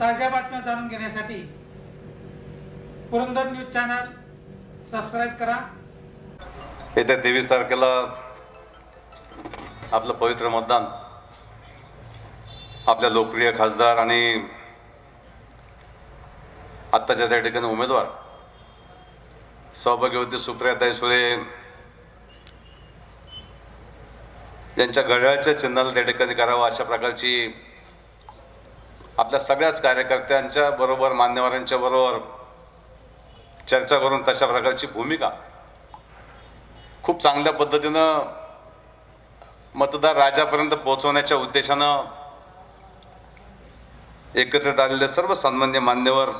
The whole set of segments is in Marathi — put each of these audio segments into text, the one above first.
ताज्या बातम्या जाणून घेण्यासाठी पुरंदर न्यूज चॅनल सबस्क्राईब करा. येत्या तेवीस तारखेला आपलं पवित्र मतदान. आपल्या लोकप्रिय खासदार आणि आत्ताच्या त्या ठिकाणी उमेदवार. सौभाग्यवती सुप्रिया सुळे यांच्या घड्याळच्या चिन्हाला त्या ठिकाणी करावं अशा प्रकारची आपल्या सगळ्याच कार्यकर्त्यांच्या बरोबर मान्यवरांच्या बरोबर चर्चा करून तशा प्रकारची भूमिका. खूप चांगल्या पद्धतीनं मतदार राजापर्यंत पोहोचवण्याच्या उद्देशानं एकत्रित आलेले सर्व सन्मान्य मान्यवर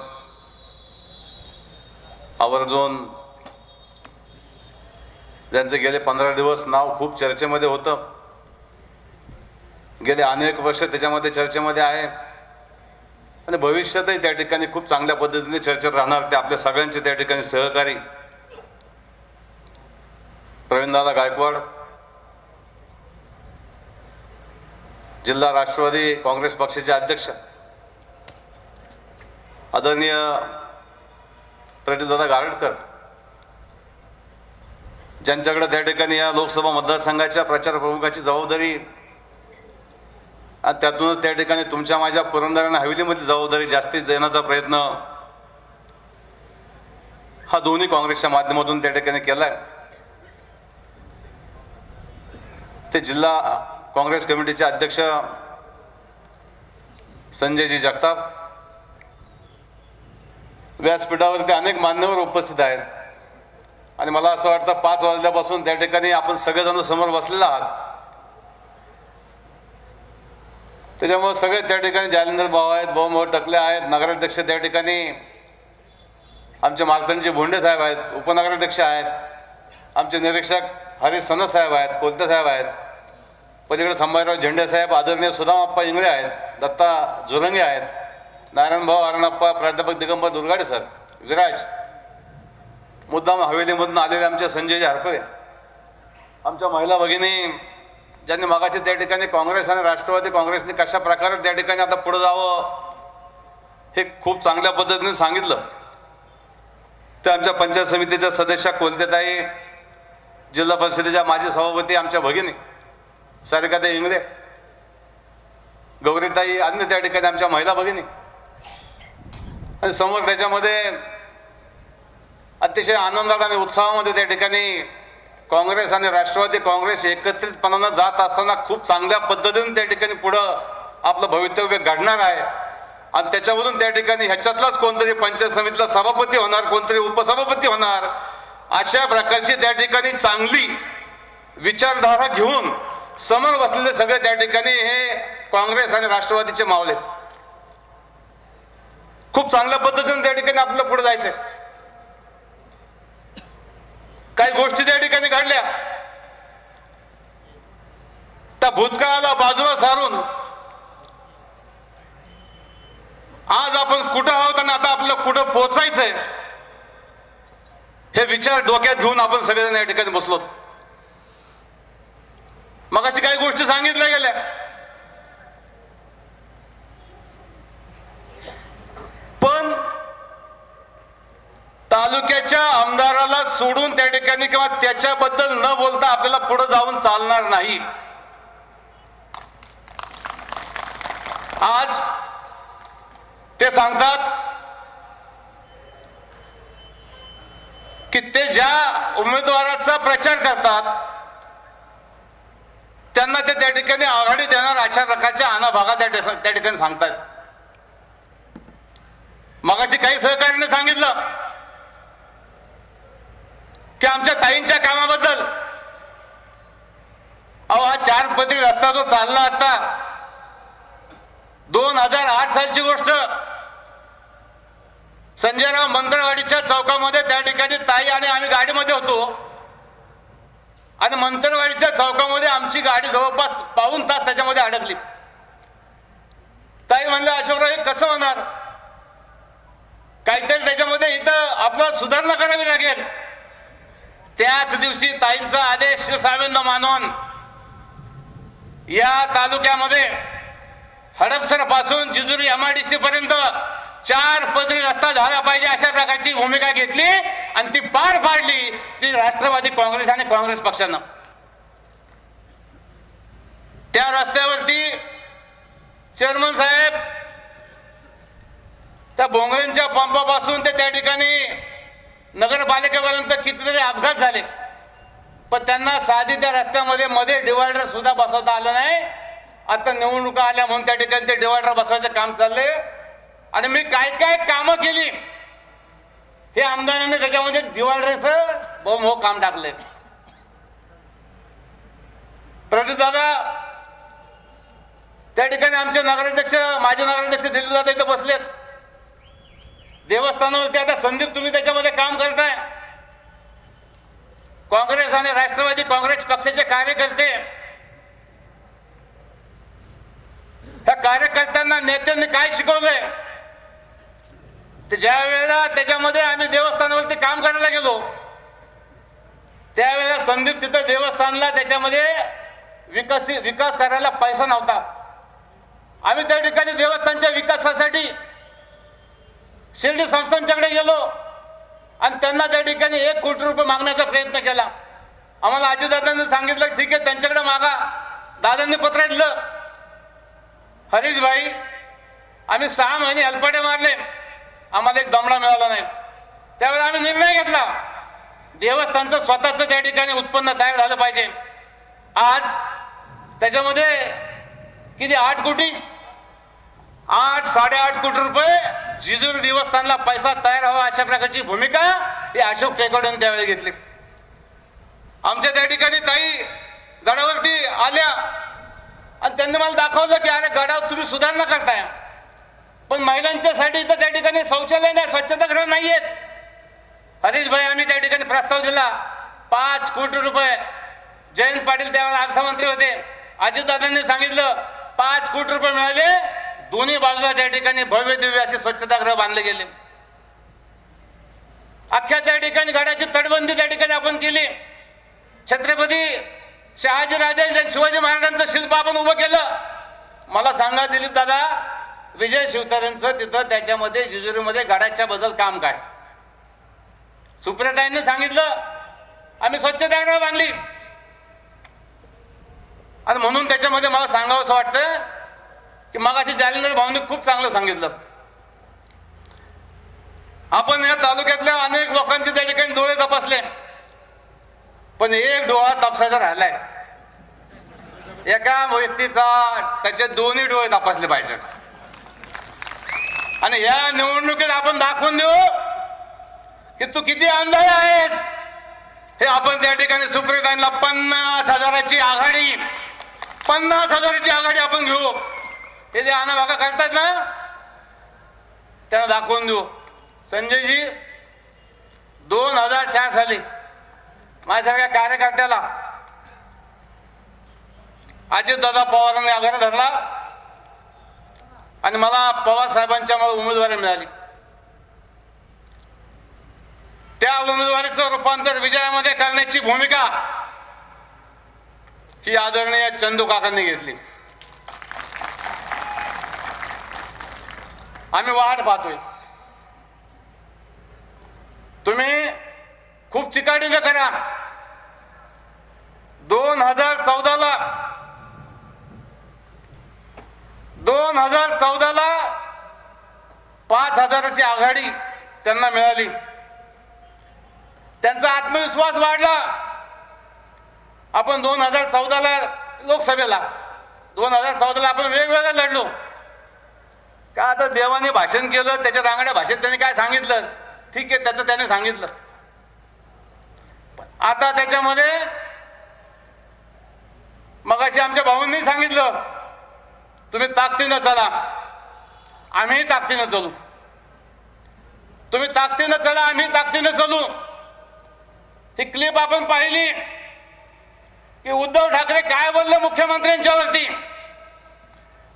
आवर्जून ज्यांचे गेले पंधरा दिवस नाव खूप चर्चेमध्ये होतं. गेले अनेक वर्ष त्याच्यामध्ये चर्चेमध्ये आहे. आणि भविष्यातही त्या ठिकाणी खूप चांगल्या पद्धतीने चर्चेत राहणार ते आपल्या सगळ्यांचे त्या ठिकाणी सहकारी. प्रवीणदादा गायकवाड जिल्हा राष्ट्रवादी काँग्रेस पक्षाचे अध्यक्ष आदरणीय प्रदीपदादा गारडकर ज्यांच्याकडे त्या ठिकाणी या लोकसभा मतदारसंघाच्या प्रचार प्रमुखाची जबाबदारी आणि त्यातूनच त्या ठिकाणी तुमच्या माझ्या पुरंदरांना हवेलीमध्ये जबाबदारी जास्तीत देण्याचा प्रयत्न हा दोन्ही काँग्रेसच्या माध्यमातून त्या ठिकाणी केलाय. ते जिल्हा काँग्रेस कमिटीचे अध्यक्ष संजयजी जगताप व्यासपीठावरती अनेक मान्यवर उपस्थित आहेत. आणि मला असं वाटतं पाच वाजल्यापासून त्या ठिकाणी आपण सगळेजण समोर बसलेला आहात. त्याच्यामुळे सगळे त्या ठिकाणी जालिंदर भाऊ आहेत भाऊ टकले आहेत नगराध्यक्ष त्या ठिकाणी आमचे मार्तंडजी भोंडे साहेब आहेत उपनगराध्यक्ष आहेत आमचे निरीक्षक हरीश सनद साहेब आहेत कोलते साहेब आहेत पलीकडे संभाजीराव झेंडे साहेब आदरणीय सुदामप्पा इंगळे आहेत दत्ता झुरंगे आहेत नारायणभाऊ अरणप्पा प्राध्यापक दिगंबर दुर्गाडे सर विराज मुद्दाम हवेलीमधून आलेले आमचे संजयजी हरपळे आमच्या महिला भगिनी ज्यांनी मगाशी त्या ठिकाणी काँग्रेस आणि राष्ट्रवादी काँग्रेसने कशा प्रकारे त्या ठिकाणी आता पुढे जावं हे खूप चांगल्या पद्धतीने सांगितलं. ते आमच्या पंचायत समितीच्या सदस्या कोलतेताई जिल्हा परिषदेच्या माजी सभापती आमच्या भगिनी सारिकाताई इंगळे गौरीताई अन्य त्या ठिकाणी आमच्या महिला भगिनी. आणि समोर त्याच्यामध्ये अतिशय आनंदात आणि उत्साहामध्ये त्या ठिकाणी काँग्रेस आणि राष्ट्रवादी काँग्रेस एकत्रितपणानं जात असताना खूप चांगल्या पद्धतीने त्या ठिकाणी पुढं आपलं भवितव्य घडणार आहे. आणि त्याच्यावरून त्या ठिकाणी ह्याच्यातलाच कोणतरी पंचायत समितीला सभापती होणार कोणतरी उपसभापती होणार अशा प्रकारची त्या ठिकाणी चांगली विचारधारा घेऊन समोर बसलेले सगळे त्या ठिकाणी हे काँग्रेस आणि राष्ट्रवादीचे मावले खूप चांगल्या पद्धतीने त्या ठिकाणी आपल्याला पुढे जायचंय. काही गोष्टी त्या ठिकाणी घडल्या. त्या भूतकाळाला बाजूला सारून आज आपण कुठं आहोत आणि आता आपल्याला कुठं पोचायचंय हे विचार डोक्यात घेऊन आपण सगळेजण या ठिकाणी बसलो. मगाशी काही गोष्टी सांगितल्या गेल्या पण तालुक्याच्या आमदाराला सोडून त्या ठिकाणी किंवा त्याच्याबद्दल न बोलता आपल्याला पुढे जाऊन चालणार नाही. आज ते सांगतात की ते ज्या उमेदवाराचा प्रचार करतात त्यांना ते त्या ठिकाणी आघाडी देणार अशा प्रकारच्या आनाभागा त्या त्या ठिकाणी सांगतात. मगाशी काही सहकार्याने सांगितलं की आमच्या ताईंच्या कामाबद्दल. अहो हा चार पदरी रस्ता जो चालला आता दोन हजार आठ सालची गोष्ट. संजयराव मंत्रवाडीच्या चौकामध्ये त्या ठिकाणी ताई आणि आम्ही गाडीमध्ये होतो. आणि मंत्रवाडीच्या चौकामध्ये आमची गाडी जवळपास पाऊन तास त्याच्यामध्ये अडकली. ताई म्हणलं अशोकराव हे कसं होणार? काहीतरी त्याच्यामध्ये इथं आपल्याला सुधारणा करावी लागेल. त्याच दिवशी ताईंचा आदेश सावेंद मानवन या तालुक्यामध्ये हडपसरपासून जिजुरी एमआयडीसी पर्यंत चार पदरी रस्ता झाला पाहिजे अशा प्रकारची भूमिका घेतली आणि ती पार पाडली ती राष्ट्रवादी काँग्रेस आणि काँग्रेस पक्षानं. त्या रस्त्यावरती चेअरमन साहेब त्या भोंगरेंच्या पंपापासून ते त्या ठिकाणी नगरपालिकेपर्यंत कितीतरी अपघात झाले. पण त्यांना साधी त्या रस्त्यामध्ये मध्ये डिवायडर सुद्धा बसवता आलं नाही. आता निवडणुका आल्या म्हणून त्या ठिकाणी ते डिवायडर बसवायचं काम चाललंय. आणि मी काय काय कामं केली हे आमदारांनी त्याच्यामध्ये डिवायडरचं बहुमो काम टाकले प्रदीप दादा त्या ठिकाणी आमचे नगराध्यक्ष माजी नगराध्यक्ष दिलीप दादा इथं बसलेत. देवस्थानावरती आता संदीप तुम्ही त्याच्यामध्ये काम करताय. काँग्रेस आणि राष्ट्रवादी काँग्रेस पक्षाचे कार्यकर्ते. त्या कार्यकर्त्यांना नेत्यांनी काय शिकवलंय? ज्या वेळेला त्याच्यामध्ये आम्ही देवस्थानावरती काम करायला गेलो त्यावेळेला संदीप तिथं देवस्थानला त्याच्यामध्ये विकास विकास करायला पैसा नव्हता. आम्ही त्या ठिकाणी देवस्थानच्या विकासासाठी शिर्डी संस्थांच्याकडे गेलो आणि त्यांना त्या ठिकाणी एक कोटी रुपये मागण्याचा प्रयत्न केला. आम्हाला आजीदादांनी सांगितलं ठीक आहे त्यांच्याकडे मागा. दादांनी पत्र दिलं हरीश भाई आम्ही सहा महिने हलपाटे मारले. आम्हाला एक दमडा मिळाला नाही. त्यावेळी आम्ही निर्णय घेतला. देवस्थानचं स्वतःचं त्या ठिकाणी उत्पन्न तयार झालं पाहिजे. आज त्याच्यामध्ये किती? आठ कोटी? आठ साडेआठ कोटी रुपये जिजुरी देवस्थानला पैसा तयार हवा अशा प्रकारची भूमिका ही अशोक टेकडून त्यावेळी घेतली. आमच्या त्या ठिकाणी ताई गडावरती आल्या. आणि त्यांनी मला दाखवलं की अरे गडावर तुम्ही सुधारणा करताय. पण महिलांच्यासाठी तर त्या ठिकाणी शौचालय नाही स्वच्छतागृह नाही आहेत हरीश भाई आम्ही त्या ठिकाणी प्रस्ताव दिला. पाच कोटी रुपये. जयंत पाटील त्यावेळेला अर्थमंत्री होते. अजितदादांनी सांगितलं पाच कोटी रुपये मिळाले. दोन्ही बाजूला त्या ठिकाणी भव्य दिव्य असे स्वच्छतागृह बांधले गेले. अख्ख्या त्या ठिकाणी गडाची तटबंदी त्या ठिकाणी आपण केली. छत्रपती शहाजी राजे शिवाजी महाराजांचं शिल्प आपण उभं केलं. मला सांगा दिलीप दादा विजय शिवतारेंचं तिथं त्याच्यामध्ये जेजुरीमध्ये गडाच्या बद्दल काम काय? सुप्रियाताईंनी सांगितलं आम्ही स्वच्छतागृह बांधली. आणि म्हणून त्याच्यामध्ये मला सांगावं असं वाटतं की मागाशी जालिंदर भाऊनी खूप चांगलं सांगितलं. आपण या तालुक्यातल्या अनेक लोकांचे त्या ठिकाणी डोळे तपासले. पण एक डोळा तपासायचा राहिलाय. एका व्यक्तीचा त्याचे दोन्ही डोळे तपासले पाहिजेत. आणि या निवडणुकीत आपण दाखवून देऊ की तू किती अंधाय आहेस. हे आपण त्या ठिकाणी सुप्रियतांना पन्नास हजाराची आघाडी पन्नास हजाराची आघाडी आपण घेऊ. हे जे आना करतात ना त्यांना दाखवून देऊ. संजयजी दोन हजार चार साली माझ्यासारख्या कार्यकर्त्याला अजितदादा पवारांनी आग्रह धरला आणि मला पवार मला उमेदवारी मिळाली. त्या उमेदवारीचं रूपांतर विजयामध्ये करण्याची भूमिका ही आदरणीय चंदू काकांनी घेतली. आम्ही वाट पाहतोय. तुम्ही खूप चिकाटीनं करा दोन हजार चौदाला दोन हजार चौदाला पाच हजाराची आघाडी त्यांना मिळाली. त्यांचा आत्मविश्वास वाढला. आपण दोन हजार चौदाला लोकसभेला दोन हजार चौदाला आपण वेगवेगळ्या लढलो. का आता देवाने भाषण केलं त्याच्या रांगड्या भाषेत त्यांनी काय सांगितलं? ठीक आहे त्याचं त्याने सांगितलं. आता त्याच्यामध्ये मगाशी आमच्या भाऊंनी सांगितलं तुम्ही ताकदीनं चला. आम्हीही ताकदीनं चलू. तुम्ही ताकदीनं चला आम्ही ताकदीनं चलू. ही क्लिप आपण पाहिली की उद्धव ठाकरे काय बोलले मुख्यमंत्र्यांच्यावरती?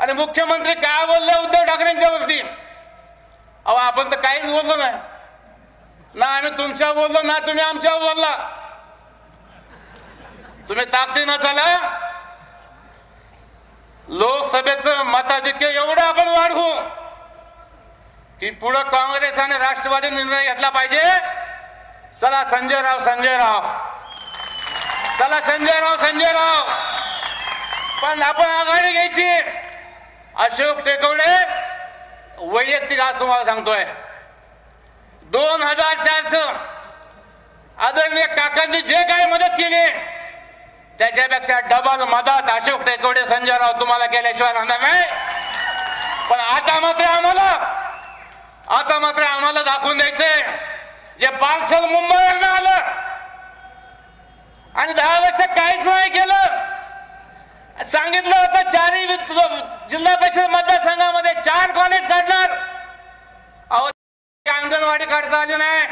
आणि मुख्यमंत्री काय बोलले उद्धव ठाकरेंच्यावरती अहो आपण तर काहीच बोललो नाही. ना आम्ही तुमच्या बोललो ना तुम्ही आमच्यावर बोलला. तुम्ही ताकदीनं चला. लोकसभेचं मताधिक्य एवढं आपण वाढवू की पुढं काँग्रेस आणि राष्ट्रवादी निर्णय घेतला पाहिजे. चला संजय राव संजय राव चला संजय राव संजय राव पण आपण आघाडी घ्यायची. अशोक टेकवडे वैयक्तिक आज तुम्हाला सांगतोय. दोन हजार चारचं आदरणीय काकांनी जे काही मदत केली त्याच्यापेक्षा डबल मदत अशोक टेकवडे संजय राव तुम्हाला केल्याशिवाय राहणार नाही. पण आता मात्र आम्हाला आता मात्र आम्हाला दाखवून द्यायचंय जे पार्सल मुंबईवरनं आलं आणि दहा वर्ष काहीच नाही केलं सांगितलं होतं चारही जिल्हा परिषद मतदारसंघामध्ये चार कॉलेज काढणार. अहो अंगणवाडी काढता आली नाही.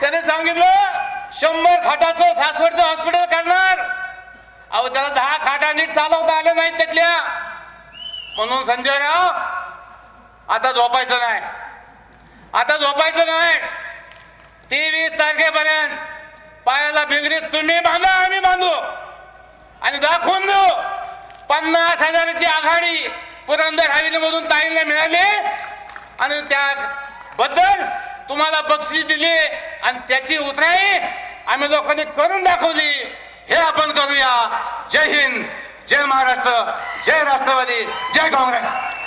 त्याने सांगितलं शंभर खाटाचं सासवडचं हॉस्पिटल काढणार. अहो त्याला दहा खाटा नीट चालवता आल्या नाहीत त्यातल्या. म्हणून संजय राव आता झोपायचं नाही. आता झोपायचं नाही. तेवीस तारखेपर्यंत पायाला भिंगरीत तुम्ही बांधा आम्ही बांधू. आणि दाखवून देऊ. पन्नास हजाराची आघाडी पुरंदर हवेलीमधून ताईंना मिळाली. आणि त्याबद्दल तुम्हाला बक्षीस दिली आणि त्याची उतराई आम्ही लोकांनी करून दाखवली. हे आपण करूया. जय हिंद जय महाराष्ट्र जय राष्ट्रवादी जय काँग्रेस.